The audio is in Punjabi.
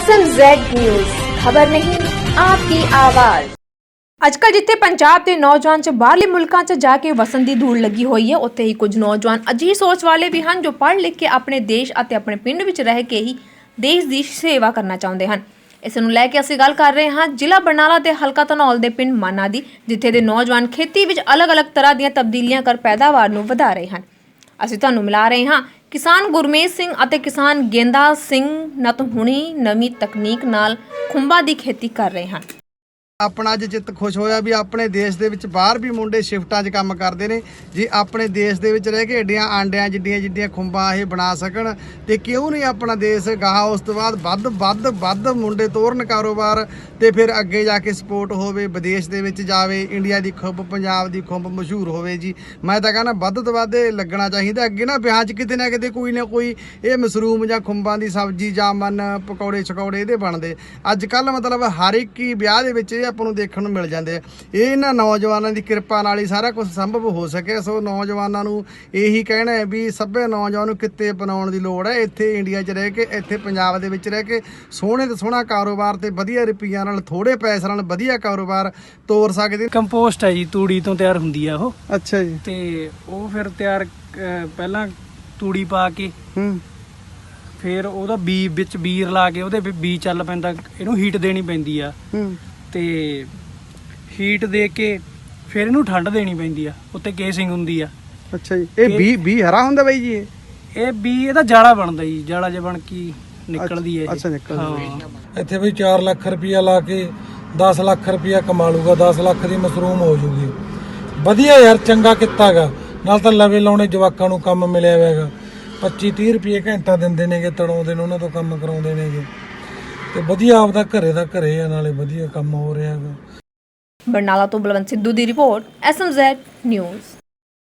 ਐਸ ਐਮ ਜ਼ੈਡ ਨਿਊਜ਼ ਖਬਰ ਨਹੀਂ ਆਪकी ਆਵਾਜ਼ ਅੱਜਕੱਲ ਜਿੱਥੇ ਪੰਜਾਬ ਦੇ ਨੌਜਵਾਨ ਚ ਬਾਹਰਲੇ ਮੁਲਕਾਂ ਚ ਜਾ ਕੇ ਵਸਣ ਦੀ ਧੂੜ ਲੱਗੀ ਹੋਈ ਹੈ ਉੱਥੇ ਹੀ ਕੁਝ ਨੌਜਵਾਨ ਅਜੀਬ ਸੋਚ ਵਾਲੇ ਵੀ ਹਨ ਜੋ ਪੜ੍ਹ ਲਿਖ ਕੇ ਆਪਣੇ ਦੇਸ਼ ਅਤੇ ਆਪਣੇ ਪਿੰਡ ਵਿੱਚ ਰਹਿ ਕੇ ਹੀ ਦੇਸ਼ ਦੀ ਸੇਵਾ ਕਰਨਾ ਚਾਹੁੰਦੇ ਹਨ ਇਸ ਨੂੰ ਲੈ ਕੇ ਅਸੀਂ ਗੱਲ ਕਰ ਰਹੇ ਹਾਂ ਜ਼ਿਲ੍ਹਾ ਬਰਨਾਲਾ ਦੇ ਹਲਕਾ ਧਨੌਲ ਦੇ ਪਿੰਡ ਮਾਨਾ ਦੀ ਜਿੱਥੇ ਦੇ ਨੌਜਵਾਨ ਖੇਤੀ ਵਿੱਚ ਅਲੱਗ-ਅਲੱਗ ਤਰ੍ਹਾਂ ਦੀਆਂ ਤਬਦੀਲੀਆਂ ਕਰ ਪੈਦਾਵਾਰ ਨੂੰ ਵਧਾ ਰਹੇ ਹਨ ਅਸੀਂ ਤੁਹਾਨੂੰ ਮਿਲਾ ਰਹੇ ਹਾਂ ਕਿਸਾਨ ਗੁਰਮੇਜ ਸਿੰਘ ਅਤੇ ਕਿਸਾਨ ਗੇਂਦਾ ਸਿੰਘ ਨਤਹੁਣੀ ਨਵੀਂ ਤਕਨੀਕ ਨਾਲ ਖੁੰਬਾਂ ਦੀ ਖੇਤੀ ਕਰ ਰਹੇ ਹਨ। ਆਪਣਾ ਅੱਜ ਚਿੱਤ ਖੁਸ਼ ਹੋਇਆ ਵੀ ਆਪਣੇ ਦੇਸ਼ ਦੇ ਵਿੱਚ ਬਾਹਰ ਵੀ ਮੁੰਡੇ ਸ਼ਿਫਟਾਂ 'ਚ ਕੰਮ ਕਰਦੇ ਨੇ, ਜੇ ਆਪਣੇ ਦੇਸ਼ ਦੇ ਵਿੱਚ ਰਹਿ ਕੇ ਏਡੀਆਂ ਆਂਡਿਆਂ, ਜਿੱਡੀਆਂ ਜਿੱਡੀਆਂ ਖੁੰਬਾਂ ਇਹ ਬਣਾ ਸਕਣ ਤੇ ਕਿਉਂ ਨਹੀਂ ਆਪਣਾ ਦੇਸ਼ ਗਾਹ ਉਸ ਤੋਂ ਬਾਅਦ ਵੱਧ ਵੱਧ ਵੱਧ ਮੁੰਡੇ ਤੋਰਨ ਕਾਰੋਬਾਰ ਤੇ ਫਿਰ ਅੱਗੇ ਜਾ ਕੇ ਸਪੋਰਟ ਹੋਵੇ, ਵਿਦੇਸ਼ ਦੇ ਵਿੱਚ ਜਾਵੇ, ਇੰਡੀਆ ਦੀ ਖੁੰਬ, ਪੰਜਾਬ ਦੀ ਖੁੰਬ ਮਸ਼ਹੂਰ ਹੋਵੇ ਜੀ। ਮੈਂ ਤਾਂ ਕਹਿੰਦਾ ਵੱਧ ਤੋਂ ਵੱਧ ਲੱਗਣਾ ਚਾਹੀਦਾ, ਅੱਗੇ ਨਾ ਵਿਆਹ 'ਚ ਕਿਤੇ ਨਾ ਕਿਤੇ ਕੋਈ ਨਾ ਕੋਈ ਇਹ ਮਸ਼ਰੂਮ ਜਾਂ ਖੁੰਬਾਂ ਦੀ ਸਬਜ਼ੀ, ਜਾਮਨ ਪਕੌੜੇ ਛਕੌੜੇ ਇਹਦੇ ਬਣਦੇ। ਅੱਜ ਕੱਲ ਮਤਲਬ ਹਰ ਇੱਕ ਹੀ ਵਿਆਹ ਦੇ ਵਿੱਚ ਆਪਾਂ ਨੂੰ ਦੇਖਣ ਨੂੰ ਮਿਲ ਜਾਂਦੇ ਆ। ਇਹ ਇਹਨਾਂ ਨੌਜਵਾਨਾਂ ਦੀ ਕਿਰਪਾ ਨਾਲ ਹੀ ਸਾਰਾ ਕੁਝ ਸੰਭਵ ਹੋ ਸਕਿਆ। ਸੋ ਨੌਜਵਾਨਾਂ ਨੂੰ ਇਹੀ ਕਹਿਣਾ ਹੈ ਵੀ ਸਭੇ ਨੌਜਵਾਨ ਨੂੰ ਕਿੱਤੇ ਅਪਣਾਉਣ ਦੀ ਲੋੜ ਹੈ। ਇੱਥੇ ਇੰਡੀਆ 'ਚ ਰਹਿ ਕੇ ਇੱਥੇ ਪੰਜਾਬ ਦੇ ਵਿੱਚ ਰਹਿ ਕੇ ਸੋਹਣੇ ਤੇ ਸੋਹਣਾ ਕਾਰੋਬਾਰ ਤੇ ਵਧੀਆ ਰੁਪਈਆ ਨਾਲ ਥੋੜੇ ਪੈਸੇ ਨਾਲ ਵਧੀਆ ਕਾਰੋਬਾਰ ਤੋਰ ਸਕਦੇ ਕੰਪੋਸਟ ਹੈ ਜੀ ਤੂੜੀ ਤੋਂ ਤਿਆਰ ਹੁੰਦੀ ਆ ਉਹ। ਅੱਛਾ ਜੀ। ਤੇ ਉਹ ਫਿਰ ਤਿਆਰ ਅਹ, ਪਹਿਲਾਂ ਤੂੜੀ ਪਾ ਕੇ ਹੂੰ। ਫਿਰ ਉਹਦਾ ਬੀ ਵਿੱਚ ਬੀਰ ਲਾ ਕੇ ਉਹਦੇ ਵਿੱਚ ਬੀ ਚੱਲ ਪੈਂਦਾ। ਇਹਨੂੰ ਹੀਟ ਦੇਣੀ ਪੈਂਦੀ ਆ। ਹੂੰ। ਤੇ ਹੀਟ ਦੇ ਕੇ ਫਿਰ ਇਹਨੂੰ ਠੰਡ ਦੇਣੀ ਪੈਂਦੀ ਆ ਉੱਤੇ ਕੇਸਿੰਗ ਹੁੰਦੀ ਆ। ਅੱਛਾ ਜੀ ਇਹ ਬੀ ਬੀ ਹਰਾ ਹੁੰਦਾ ਬਾਈ ਜੀ ਇਹ? ਇਹ ਬੀ ਇਹਦਾ ਜਾਲਾ ਬਣਦਾ ਜੀ ਜਾਲਾ ਜੇ ਬਣ ਕੇ ਨਿਕਲਦੀ ਹੈ। ਅੱਛਾ, ਨਿਕਲਦੀ ਹਾਂ। ਇੱਥੇ ਵੀ 4 ਲੱਖ ਰੁਪਇਆ ਲਾ ਕੇ 10 ਲੱਖ ਰੁਪਇਆ ਕਮਾ ਲੂਗਾ 10 ਲੱਖ ਦੀ ਮਸ਼ਰੂਮ ਹੋ ਜੂਗੀ। ਵਧੀਆ ਯਾਰ ਚੰਗਾ ਕੀਤਾਗਾ ਨਾਲ ਤਾਂ ਲਵੇ ਲਾਉਣੇ ਜਵਾਕਾਂ ਨੂੰ ਕੰਮ ਮਿਲਿਆ ਹੋਇਆਗਾ 25 30 ਰੁਪਏ ਘੰਟਾ ਦਿੰਦੇ ਨੇਗੇ ਤੜਾਉਂਦੇ ਨੇ ਉਹਨਾਂ ਤੋਂ ਕੰਮ ਕਰਾਉਂਦੇ ਨੇਗੇ। ਤੇ ਵਧੀਆ ਆਪਦਾ ਘਰੇ ਦਾ ਘਰੇ ਆ, ਨਾਲੇ ਵਧੀਆ ਕੰਮ ਹੋ ਰਿਹਾ ਹੈਗਾ। ਬਰਨਾਲਾ ਤੋਂ ਬਲਵੰਤ ਸਿੱਧੂ ਦੀ ਰਿਪੋਰਟ, ਐਸਐਮਜ਼ੈਡ ਨਿਊਜ਼।